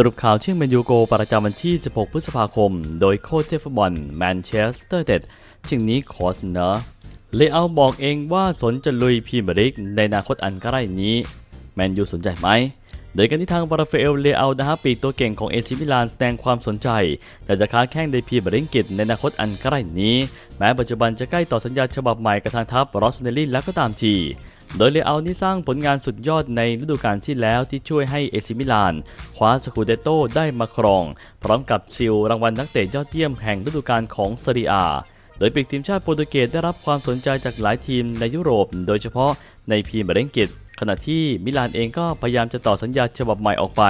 สรุปข่าวเชียงแมนยูโกประจำวันที่ 16 พฤษภาคม โดยโค้ชเจฟฟุตบอลแมนเชสเตอร์เด็ดชิงนี้ขอเสนอเลเอาบอกเองว่าสนจะลุยพีมบริกในอนาคตอันใกล้นี้ แมนยูสนใจไหม โดยกันที่ทางบราฟาเอลเลอานะฮะปีกตัวเก่งของเอซิมิลานแสดงความสนใจ แต่จะค้าแข่งในพรีเมียร์ลีกอังกฤษในอนาคตอันใกล้นี้ แม้ปัจจุบันจะใกล้ต่อสัญญาฉบับใหม่กับทางทัพรอสเนลลี่แล้วก็ตามทีโดยเลอานี่สร้างผลงานสุดยอดในฤดูกาลที่แล้วที่ช่วยให้เอซิมิลานคว้าสกูเดโตได้มาครอง พร้อมกับชิลรางวัลนักเตะยอดเยี่ยมแห่งฤดูกาลของซีเรียโดยปีกทีมชาติโปรตุเกสได้รับความสนใจจากหลายทีมในยุโรป โดยเฉพาะในพีมียร์ลีกอังกฤษ ขณะที่มิลานเองก็พยายามจะต่อสัญญาฉบับใหม่ออกไป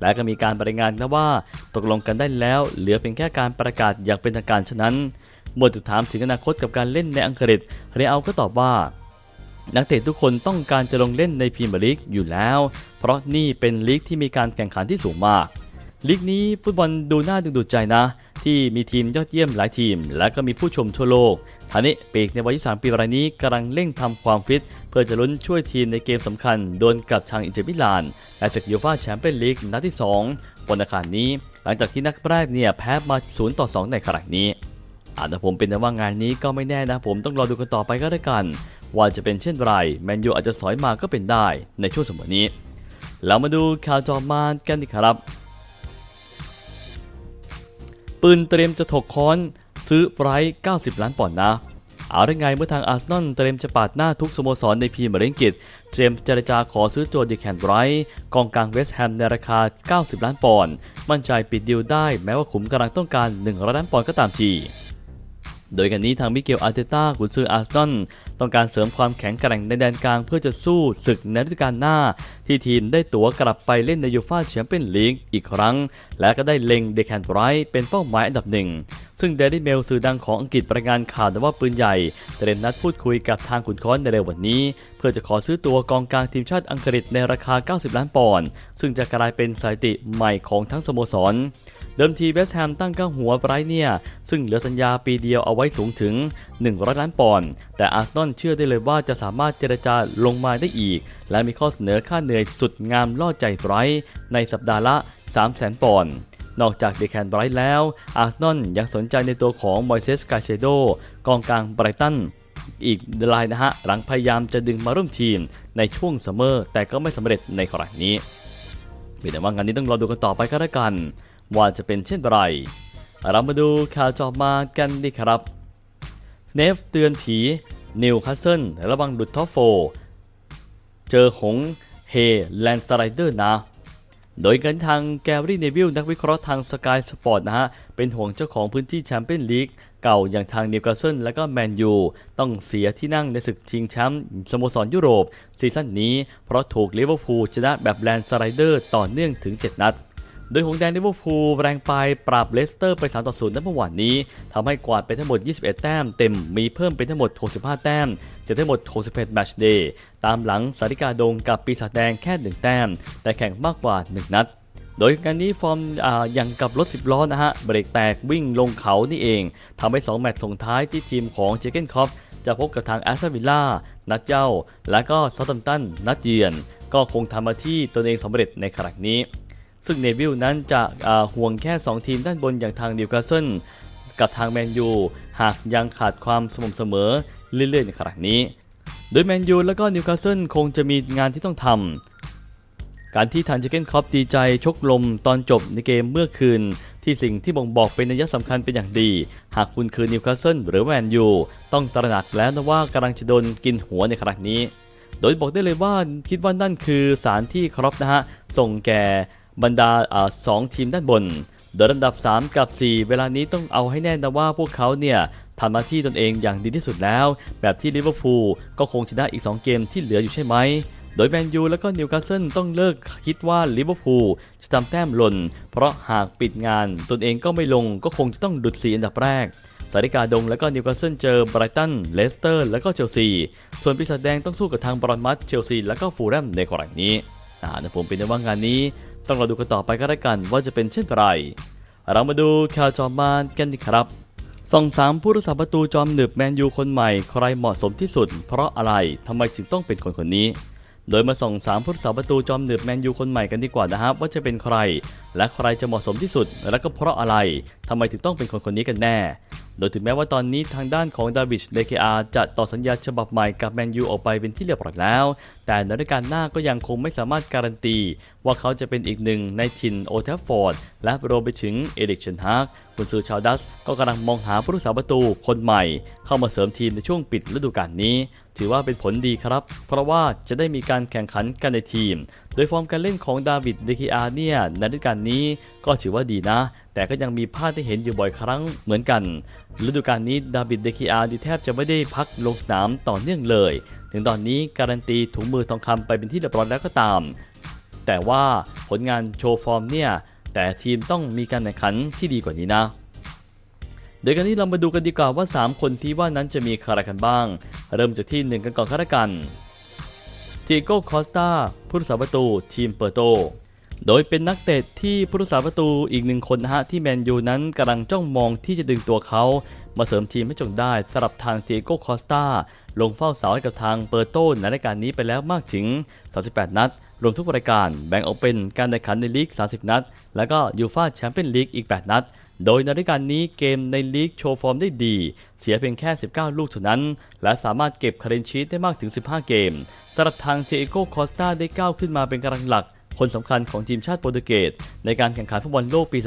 และก็มีการรายงานนะว่าตกลงกันได้แล้ว เหลือเพียงแค่การประกาศอย่างเป็นทางการฉะนั้นเมื่อถูกถามถึงอนาคตกับการเล่นในอังกฤษเรอัลก็ตอบว่า นักเตะทุกคนต้องการจะลงเล่นในพรีเมียร์ลีกอยู่แล้ว เพราะนี่เป็นลีกที่มีการแข่งขันที่สูงมากลีกนี้ฟุตบอลดูน่าดึงดูดใจนะ ที่มีทีมยอดเยี่ยมหลายทีม และก็มีผู้ชมทั่วโลกทานี้ปีกในวัย23ปีรายนี้กำลังเร่งทำความฟิต เพื่อจะลุ้นช่วยทีมในเกมสำคัญโดวลกับทางอินเตอร์มิลานและศึกยูฟ่าแชมเปี้ยนลีกนัดที่2วันอังคารนี้ หลังจากที่นัดแรกเนี่ยแพ้มา 0 ต่อ 2 ในขณะนี้อาจจะผมเป็นแต่ว่างานนี้ก็ไม่แน่นะผมต้องรอดูกันต่อไปก็แล้วกัน ว่าจะเป็นเช่นไรแมนยูอาจจะสอยมาก็เป็นได้ในช่วงสมัยนี้ เรามาดูข่าวจอมานกันดีครับ ปืนเตรียมจะถกค้อนซื้อไบรท์90 ล้านปอนด์นะ เอาได้ไงเมื่อทางอาร์เซนอลเตรียมจะปาดหน้าทุกสโมสรในพรีเมียร์ลีกอังกฤษเตรียมเจรจาขอซื้อตัวดิแคนไบรท์กองกลางเวสต์แฮมในราคา 90 ล้านปอนด์มั่นใจปิดดีลได้แม้ว่าขุมกำลังต้องการ 100 ล้านปอนด์ก็ตามทีโดยกันนี้ทางมิเกลอาร์เตต้ากุนซืออาร์เซนอลต้องการเสริมความแข็งแกร่งในแดนกลางเพื่อจะสู้ศึกในฤดูกาลหน้า ที่ทีมได้ตั๋วกลับไปเล่นในยูฟ่าแชมเปี้ยนลีกอีกครั้ง และก็ได้เล็งเดแคนไรท์เป็นเป้าหมายอันดับหนึ่ง ซึ่งเดลิเมลสื่อดังของอังกฤษรายงานข่าวว่าปืนใหญ่เตรียมนัดพูดคุยกับทางขุนค้อนในเร็ววันนี้ เพื่อจะขอซื้อตัวกองกลางทีมชาติอังกฤษในราคา 90 ล้านปอนด์ซึ่งจะกลายเป็นสถิติใหม่ของทั้งสโมสรเดิมทีเวสต์แฮมตั้งก้าหัวไบรท์เนี่ย ซึ่งเหลือสัญญาปีเดียวเอาไว้สูงถึง 100 ล้านปอนด์แต่อาร์เซนอลเชื่อได้เลยว่าจะสามารถเจรจาลงมาได้อีก และมีข้อเสนอค่าเหนื่อยสุดงามล่อใจไบรท์ในสัปดาห์ละ 300,000 ปอนด์ นอกจากเดแคนไบรท์แล้ว อาร์เซนอลยังสนใจในตัวของมอยเซสกาเชโดกองกลางไบรตันอีกรายนะฮะ หลังพยายามจะดึงมาร่วมทีมในช่วงซัมเมอร์ แต่ก็ไม่สำเร็จในครั้งนี้เป็นแต่ว่างานนี้ต้องรอดูกันต่อไปก็แล้วกัน ว่าจะเป็นเช่นไร เรามาดูข่าวจอบมากันดีครับเนฟเตือนผีนิวคาสเซิลระวังดุดท็อปโฟ เจอหงเฮแลนสไลเดอร์นะ โดยกันทางแกรี่เนวิลนักวิเคราะห์ทางสกายสปอร์ตนะฮะ เป็นห่วงเจ้าของพื้นที่แชมเปี้ยนลีกเก่าอย่างทางนิวคาสเซิลและก็แมนยูต้องเสียที่นั่งในศึกชิงแชมป์สโมสรยุโรปซีซั่นนี้เพราะถูกลิเวอร์พูลชนะแบบแลนสไลเดอร์ต่อเนื่องถึง 7 นัด โดยหงแดงลิเวอร์พูลแรงไปปราบเลสเตอร์ไป 3 ต่อ 0 ในเมื่อวานนี้ทำให้กวาดไปทั้งหมด 21 แต้มเต็มมีเพิ่มเป็นทั้งหมด 65 แต้มจากทั้งหมด 61 แมตช์เดย์ตามหลังสาริกาดงกับปีศาจแดงแค่ 1 แต้ม แต่แข่งมากกว่า 1 นัดโดยการนี้ฟอร์มออย่างกับรถ 10 ล้อนะฮะ เบรกแตกวิ่งลงเขานี่เองทำให้ 2 แมตช์ส่งท้ายที่ทีมของเจเกนคอปจะพบกับทางแอสตันวิลล่านัดเจ้า และก็ซาตัมตันนัดเยือน ก็คงทำมาที่ตนเองสำเร็จในขณะนี้ ซึ่งเนวิลนั้นจะห่วงแค่ 2 ทีมด้านบนอย่างทางนิวคาสเซิลกับทางแมนยู หากยังขาดความสม่ำเสมอเรื่อยๆในขณะนี้ โดยแมนยูและก็นิวคาสเซิลคงจะมีงานที่ต้องทำการที่ทางเจเกนคอปดีใจชกลมตอนจบในเกมเมื่อคืน ที่สิ่งที่บ่งบอกเป็นนัยสำคัญเป็นอย่างดี หากคุณคือนิวคาสเซิลหรือแมนยูต้องตระหนักแล้วนะว่ากำลังจะโดนกินหัวในครั้งนี้โดยบอกได้เลยว่าคิดว่านั่นคือสารที่ครอปนะฮะ ส่งแก่ บรรดาอ่าสองทีมด้านบนโดยลำดับ 3 กับ 4 เวลานี้ต้องเอาให้แน่นะว่าพวกเขาเนี่ยทำหน้าที่ตนเองอย่างดีที่สุดแล้ว แบบที่ลิเวอร์พูลก็คงชนะอีก 2 เกมที่เหลืออยู่ใช่ไหม โดยแมนยูและก็นิวคาสเซิลต้องเลิกคิดว่าลิเวอร์พูลจะทำแต้มหล่น เพราะหากปิดงานตนเองก็ไม่ลงก็คงจะต้องดุดสีอันดับแรกสาริกาดงและก็นิวคาสเซิลเจอไบรตัน เลสเตอร์ และก็เชลซี ส่วนปีศาจแดงต้องสู้กับทางบรอนมัสเชลซี และก็ฟูลแลมในกรณีนี้อ่านะผมเป็นในว่างานนี้ ต้องรอดูกันต่อไปก็แล้วกันว่าจะเป็นเช่นไร เรามาดูข่าวจอมมานกันดีครับส่องสามผู้รักษาประตูจอมหนึบแมนยูคนใหม่ใครเหมาะสมที่สุด เพราะอะไรทำไมจึงต้องเป็นคนคนนี้ โดยมาส่องสามผู้รักษาประตูจอมหนึบแมนยูคนใหม่กันดีกว่านะครับว่าจะเป็นใคร และใครจะเหมาะสมที่สุด และก็เพราะอะไรทำไมถึงต้องเป็นคนคนนี้กันแน่ โดยถึงแม้ว่าตอนนี้ทางด้านของดาวิชเดเคอาจะต่อสัญญาฉบับใหม่กับแมนยูออกไปเป็นที่เรียบร้อยแล้ว แต่ในฤดูกาลหน้าก็ยังคงไม่สามารถการันตี ว่าเขาจะเป็นอีกหนึ่งในทินโอเทฟฟอร์ด และรวมไปถึงเอริกเชนฮากคุณซือชาวดัสก็กำลังมองหาผู้รักษาประตูคนใหม่ เข้ามาเสริมทีมในช่วงปิดฤดูกาลนี้ ถือว่าเป็นผลดีครับ เพราะว่าจะได้มีการแข่งขันกันในทีม โดยฟอร์มการเล่นของดาวิดเดคิอาเนี่ยในฤดูกาลนี้ก็ถือว่าดีนะ แต่ก็ยังมีพลาดที่เห็นอยู่บ่อยครั้งเหมือนกันฤดูกาลนี้ดาวิดเดคิอาดีแทบจะไม่ได้พักลงสนามต่อเนื่องเลย ถึงตอนนี้การันตีถุงมือทองคำไปเป็นที่เรียบร้อยแล้วก็ตาม แต่ว่าผลงานโชว์ฟอร์มเนี่ยแต่ทีมต้องมีการแข่งขันที่ดีกว่านี้นะเดี๋ยวกันนี้เรามาดูกันดีกว่าว่า 3 คนที่ว่านั้นจะมีใครกันบ้าง เริ่มจากที่ 1 กันก่อนก็แล้วกันทีโก้คอสตาผู้รักษาประตูทีมเปอร์โต โดยเป็นนักเตะที่ผู้รักษาประตูอีกหนึ่งคนนะฮะที่แมนยูนั้นกำลังจ้องมองที่จะดึงตัวเขา มาเสริมทีมให้จงได้สำหรับทางเทียโก้คอสตาลงเฝ้าเสาให้กับทางเปอร์โตในรายการนี้ไปแล้วมากถึง 38 นัด รวมทุกรายการแบ่งออกเป็นการแข่งขันในลีก 30 นัด แล้วก็ยูฟาแชมเปี้ยนลีกอีก 8 นัดโดยในรายการนี้เกมในลีกโชว์ฟอร์มได้ดี เสียเพียงแค่ 19 ลูกเท่านั้น และสามารถเก็บคาเรนชีตได้มากถึง 15 เกมสำหรับทางเจโก้คอสตาได้ก้าวขึ้นมาเป็นกำลังหลัก คนสำคัญของทีมชาติโปรตุเกสในการแข่งขันฟุตบอลโลกปี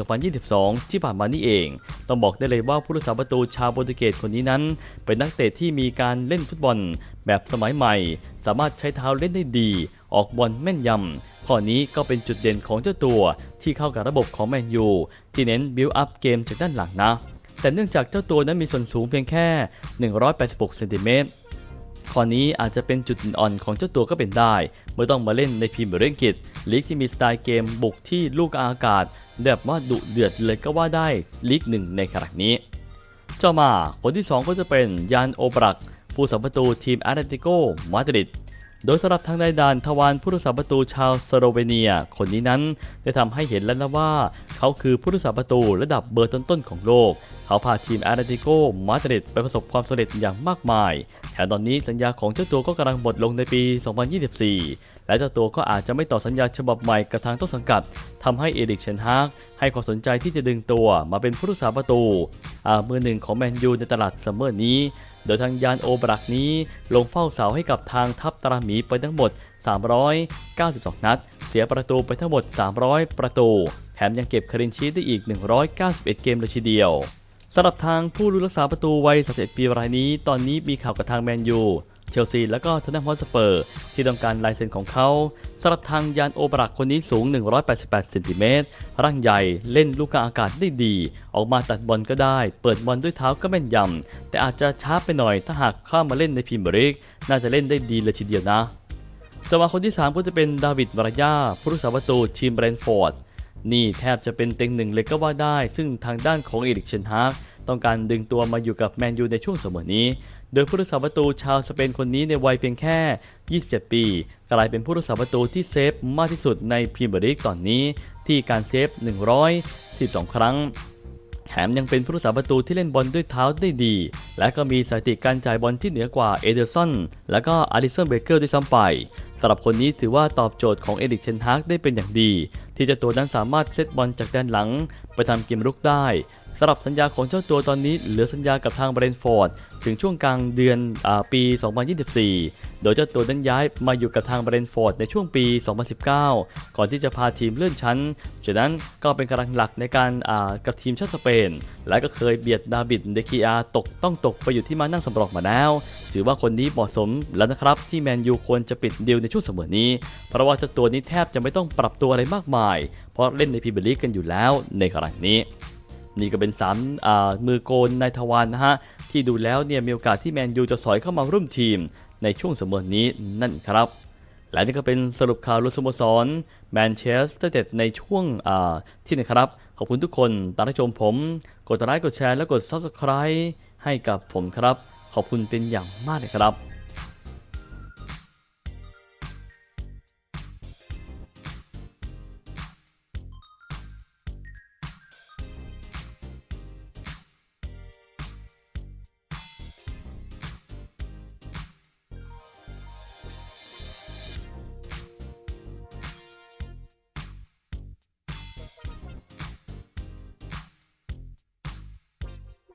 2022 ที่ผ่านมานี่เอง ต้องบอกได้เลยว่าผู้รักษาประตูชาวโปรตุเกสคนนี้นั้น เป็นนักเตะที่มีการเล่นฟุตบอลแบบสมัยใหม่ สามารถใช้เท้าเล่นได้ดี ออกบอลแม่นยำข้อนี้ก็เป็นจุดเด่นของเจ้าตัวที่เข้ากับระบบของแมนยูที่เน้นบิวอัพเกมจากด้านหลังนะ แต่เนื่องจากเจ้าตัวนั้นมีส่วนสูงเพียงแค่ 186 เซนติเมตร ข้อนี้อาจจะเป็นจุดอ่อนของเจ้าตัวก็เป็นได้เมื่อต้องมาเล่นในพรีเมียร์ลีกอังกฤษลีกที่มีสไตล์เกมบุกที่ลูกอากาศแบบว่าดุเดือดเลยก็ว่าได้ลีกหนึ่งในขณะนี้ เจ้ามาคนที่ 2 ก็จะเป็นยานโอบรัก ผู้สัมประตูทีมแอตเลติโกมาดริด โดยสำหรับทางในด่านทวารผู้รักษาประตูชาวสโลเวเนีย คนนี้นั้นได้ทำให้เห็นแล้วนะว่า เขาคือผู้รักษาประตูระดับเบอร์ต้นๆของโลก เขาพาทีมอาร์ติโกมาดริดไปประสบความสำเร็จอย่างมากมายแถมตอนนี้สัญญาของเจ้าตัวก็กำลังหมดลงในปี 2024 และเจ้าตัวก็อาจจะไม่ต่อสัญญาฉบับใหม่กับทางต้นสังกัดทำให้เอริกเชนฮากให้ความสนใจที่จะดึงตัวมาเป็นผู้รักษาประตูอ่ามือหนึ่งของแมนยูในตลาดซัมเมอร์นี้ โดยทางยานโอบรักนี้ลงเฝ้าเสาให้กับทางทัพตราหมีไปทั้งหมด 392 นัด เสียประตูไปทั้งหมด 300 ประตู แถมยังเก็บคารินชีตได้อีก 191 เกมเลยทีเดียวสำหรับทางผู้รักษาประตูวัย31ปีรายนี้ ตอนนี้มีข่าวกับทางแมนยู เชลซีและก็ทนแนมฮอสเปอร์ ที่ต้องการลายเซ็นของเขาสำหรับทางยานโอบรักคนนี้สูง 188เซนติเมตรร่างใหญ่เล่นลูกกลางอากาศได้ดี ออกมาตัดบอลก็ได้ เปิดบอลด้วยเท้าก็แม่นยำ แต่อาจจะช้าไปหน่อยถ้าหากเข้ามาเล่นในพรีเมียร์ลีกน่าจะเล่นได้ดีเลยทีเดียวนะต่อมาคนที่ 3 ก็จะเป็นดาวิดมารยาผู้รักษาประตูทีมแบรนฟอร์ดนี่แทบจะเป็นเต็งหนึ่งเลยก็ว่าได้ ซึ่งทางด้านของเอริกเชนฮาก ต้องการดึงตัวมาอยู่กับแมนยูในช่วงเสมอนี้ โดยผู้รักษาประตูชาวสเปนคนนี้ในวัยเพียงแค่ 27 ปี กลายเป็นผู้รักษาประตูที่เซฟมากที่สุดในพรีเมียร์ลีกตอนนี้ ที่การเซฟ 112 ครั้ง แถมยังเป็นผู้รักษาประตูที่เล่นบอลด้วยเท้าได้ดี และก็มีสถิติการจ่ายบอลที่เหนือกว่าเอเดอร์สันและก็อาริสันเบเกอร์ด้วยซ้ำไปสำหรับคนนี้ถือว่าตอบโจทย์ของเอริกเชนฮากได้เป็นอย่างดี ที่จ้าตัวนั้นสามารถเซตบอลจากด้านหลัง ไปทำเกมรุกได้ สำหรับสัญญาของเจ้าตัวตอนนี้เหลือสัญญากับทางเบรนฟอร์ดถึงช่วงกลางเดือนอปี 2024 โดยเจ้าตัวนั้นย้ายมาอยู่กับทางเบรนฟอร์ดในช่วงปี 2019 ก่อนที่จะพาทีมเลื่อนชั้นจากนั้นก็เป็นกำลังหลักในการกับทีมชาติสเปน และก็เคยเบียดดาบิดเดคิอาตกต้องตกไปอยู่ที่มานั่งสำรองมาแล้วถือว่าคนนี้เหมาะสมแล้วนะครับ ที่แมนยูควรจะปิดดีลในช่วงเสมอนี้ เพราะว่าเจ้าตัวนี้แทบจะไม่ต้องปรับตัวอะไรมากมาย เพราะเล่นในพรีเมียร์ลีกกันอยู่แล้วในขณะนี้ นี่ก็เป็น3อ่ามือโกนในทวารนะฮะ ที่ดูแล้วเนี่ยมีโอกาสที่แมนยูจะสอยเข้ามาร่วมทีมในช่วงเสมอนี้นั่นครับ และนี่ก็เป็นสรุปข่าวลุสโมสรแมนเชสเตอร์เด็ดในช่วงที่นะครับ ขอบคุณทุกคนตามรับชมผม กดไลค์กดแชร์และกด Subscribe ให้กับผมครับ ขอบคุณเป็นอย่างมากเลยครับ